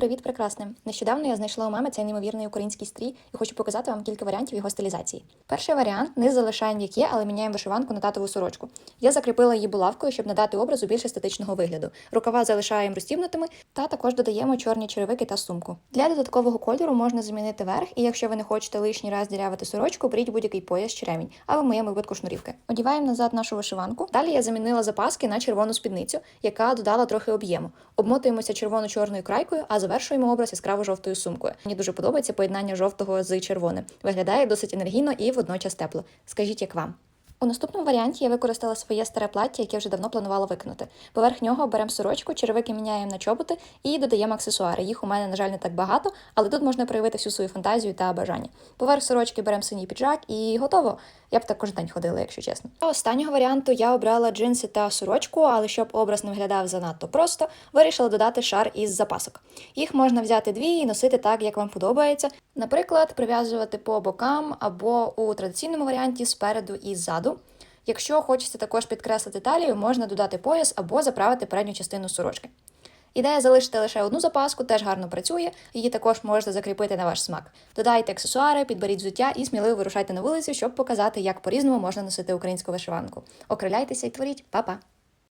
Привіт, прекрасне! Нещодавно я знайшла у мами цей неймовірний український стрій і хочу показати вам кілька варіантів його стилізації. Перший варіант низ залишаємо як є, але міняємо вишиванку на татову сорочку. Я закріпила її булавкою, щоб надати образу більш естетичного вигляду. Рукава залишаємо розтібнутими та також додаємо чорні черевики та сумку. Для додаткового кольору можна замінити верх, і якщо ви не хочете лишній раз дірявити сорочку, беріть будь-який пояс чи ремінь, або в моєму випадку шнурівки. Одіваємо назад нашу вишиванку. Далі я замінила запаски на червону спідницю, яка додала трохи об'єму. Обмотуємося червоно-чорною крайкою, а завершуємо образ яскраво-жовтою сумкою. Мені дуже подобається поєднання жовтого з червоним. Виглядає досить енергійно і водночас тепло. Скажіть, як вам? У наступному варіанті я використала своє старе плаття, яке вже давно планувала викинути. Поверх нього беремо сорочку, черевики міняємо на чоботи і додаємо аксесуари. Їх у мене, на жаль, не так багато, але тут можна проявити всю свою фантазію та бажання. Поверх сорочки беремо синій піджак і готово. Я б так кожен день ходила, якщо чесно. А останнього варіанту я обрала джинси та сорочку, але щоб образ не виглядав занадто просто, вирішила додати шар із запасок. Їх можна взяти дві і носити так, як вам подобається. Наприклад, прив'язувати по бокам або у традиційному варіанті спереду і ззаду. Якщо хочеться також підкреслити талію, можна додати пояс або заправити передню частину сорочки. Ідея залишити лише одну запаску теж гарно працює, її також можна закріпити на ваш смак. Додайте аксесуари, підберіть взуття і сміливо вирушайте на вулицю, щоб показати, як по-різному можна носити українську вишиванку. Окриляйтеся і творіть, Па-па!